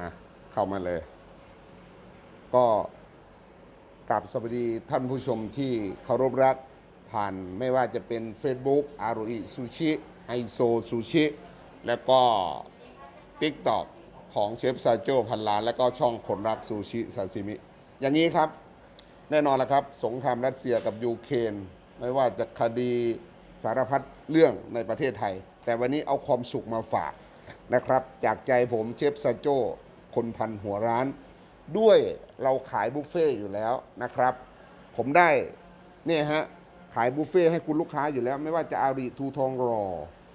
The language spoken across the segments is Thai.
มาเข้ามาเลย ก็กราบสวัสดีท่านผู้ชมที่เคารพรักผ่านไม่ว่าจะเป็น Facebook อารุอิซูชิไฮโซซูชิแล้วก็ TikTok ของเชฟซาโจพันล้านแล้วก็ช่องคนรักซูชิซาซิมิ อย่างนี้ครับ แน่นอนล้วครับ สงครามรัสเซียกับยูเครนไม่ว่าจะคดีสารพัดเรื่องในประเทศไทย แต่วันนี้เอาความสุขมาฝากนะครับ จากใจผมเชฟซาโจ คนพันหัวร้าน ด้วยเราขายบุฟเฟ่ต์อยู่แล้วนะครับ ผมได้เนี่ยฮะขายบุฟเฟ่ต์ให้คุณลูกค้าอยู่แล้ว ไม่ว่าจะอารีทูทองรอ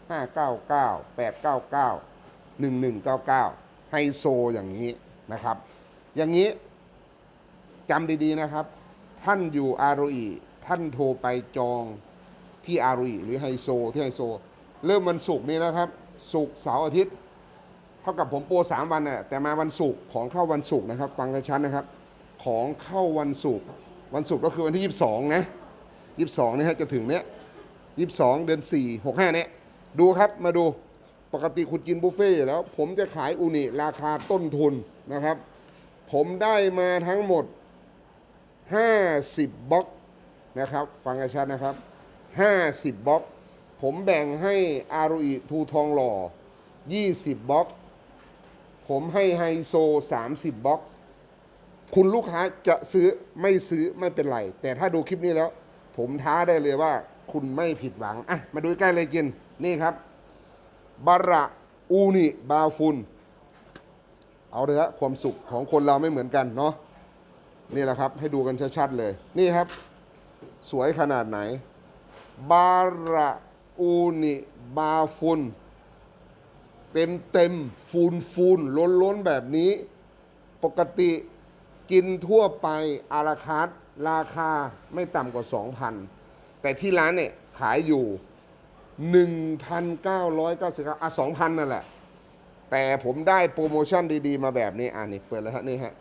599 899 1199 ไฮโซอย่างนี้นะครับ อย่างนี้จำดีๆนะครับ ท่านอยู่อารุอีท่านโทรไปจองที่อารุอีหรือไฮโซที่ไฮโซ เริ่มวันศุกร์นี้นะครับศุกร์เสาร์อาทิตย์ ท่ากับผมโปรสามวันน่ะแต่มาวันศุกร์ของเข้าวันศุกร์นะครับ ฟังกระชั้นนะครับ ของเข้าวันศุกร์วันศุกร์ก็คือวันที่ 22 นะ 22นี่ฮะจะถึงเนี้ย22 เดือน 4 65เนี้ยดูครับมาดูปกติคุณกินบุฟเฟ่แล้ว ผมจะขายอูนิราคาต้นทุนนะครับ ผมได้มาทั้งหมด 50บล็อกนะครับ ฟังกันชัดนะครับ 50บล็อก ผมแบ่งให้อารุอิทูทองหล่อ 20บล็อก ผมให้ไฮโซ 30บล็อก คุณลูกค้าจะซื้อไม่ซื้อไม่เป็นไร แต่ถ้าดูคลิปนี้แล้ว ผมท้าได้เลยว่า คุณไม่ผิดหวัง อะ มาดูใกล้เลยกิน นี่ครับบาระอูนิบาฟุน เอาเลยฮะความสุขของคนเราไม่เหมือนกันเนาะนี่แหละครับ ให้ดูกันชัดๆเลย นี่ครับ สวยขนาดไหน บาระอูนิบาฟุน เต็มเต็มฟูนฟูนล้นล้นแบบนี้ ปกติกินทั่วไปอาราคาร์ทราคาไม่ต่ำกว่า 2,000 แต่ที่ร้านเนี่ยขายอยู่ 1,999อะ2,000 นั่นแหละ แต่ผมได้โปรโมชั่นดีๆ มาแบบนี้ อ่านี่เปิดแล้วฮะนี่ฮะ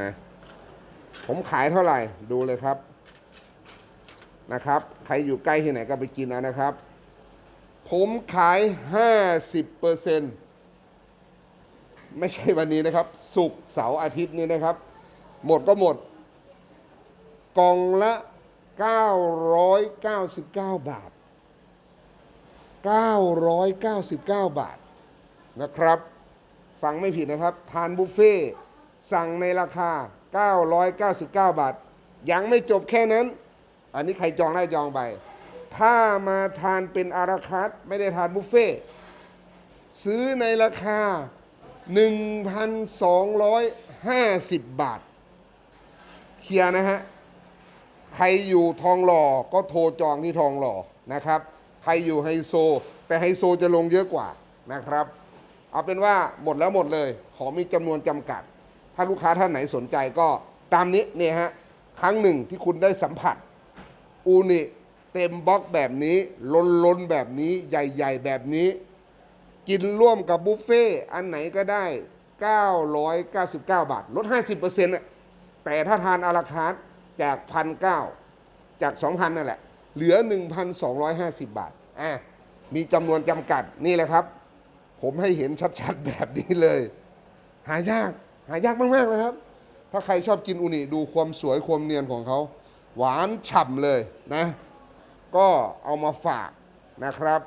นะผมขายเท่าไหร่ดูเลยครับนะครับ ใครอยู่ใกล้ที่ไหนก็ไปกินเอานะครับ ผมขาย 50เปอร์เซ็นต์ไม่ใช่วันนี้นะครับศุกเสาร์อาทิตย์นี้นะครับ หมดก็หมด กล่องละ 999 บาท 999 บาทนะครับ ฟังไม่ผิดนะครับ ทานบุฟเฟ่สั่งในราคา 999 บาท ยังไม่จบแค่นั้น อันนี้ใครจองได้จองไป ถ้ามาทานเป็นอาราคาร์ทไม่ได้ทานบุฟเฟ่ซื้อในราคา 1,250 บาท เคลียนะฮะ ใครอยู่ทองหล่อก็โทรจองที่ทองหล่อนะครับ ใครอยู่ไฮโซ แต่ไฮโซจะลงเยอะกว่านะครับ เอาเป็นว่าหมดแล้วหมดเลย ขอมีจำนวนจำกัด ถ้าลูกค้าท่านไหนสนใจก็ตามนี้เนี่ยฮะ ครั้งหนึ่งที่คุณได้สัมผัสอูนิ เต็มบล็อกแบบนี้ ล้นล้นๆแบบนี้ใหญ่ ๆ แบบนี้ กินร่วมกับบุฟเฟ่อันไหนก็ได้ 999 บาท ลด 50%น่ะแต่ถ้าทานอาราคาร์จาก 1,900 จาก 2,000 นั่นแหละ เหลือ 1,250 บาท อะ มีจำนวนจำกัดนี่แหละครับ ผมให้เห็นชัดๆ แบบนี้เลย หายาก หายากมากๆเลยครับ ถ้าใครชอบกินอูนิดูความสวยความเนียนของเขา หวานฉ่ำเลยนะ ก็เอามาฝากนะครับ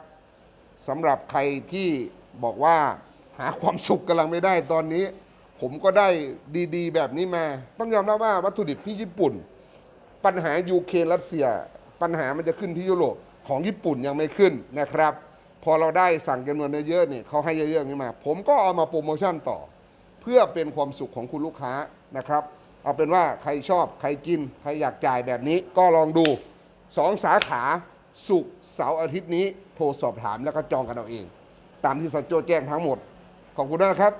สำหรับใครที่บอกว่าหาความสุขกำลังไม่ได้ตอนนี้ ผมก็ได้ดี ๆ แบบนี้มา ต้องยอมรับว่าวัตถุดิบที่ญี่ปุ่น ปัญหายูเครนรัสเซีย ปัญหามันจะขึ้นที่ยุโรปของญี่ปุ่นยังไม่ขึ้นนะครับ พอเราได้สั่งจำนวนเยอะๆเนี่ยเขาให้เยอะๆนี้มา ผมก็เอามาโปรโมชั่นต่อ เพื่อเป็นความสุขของคุณลูกค้านะครับ เอาเป็นว่าใครชอบใครกิน ใครอยากจ่ายแบบนี้ก็ลองดู สองสาขาสุกเสาร์อาทิตย์นี้โทรสอบถามแล้วก็จองกันเอาเอง ตามที่สัจโจแจ้งทั้งหมด ขอบคุณมากครับ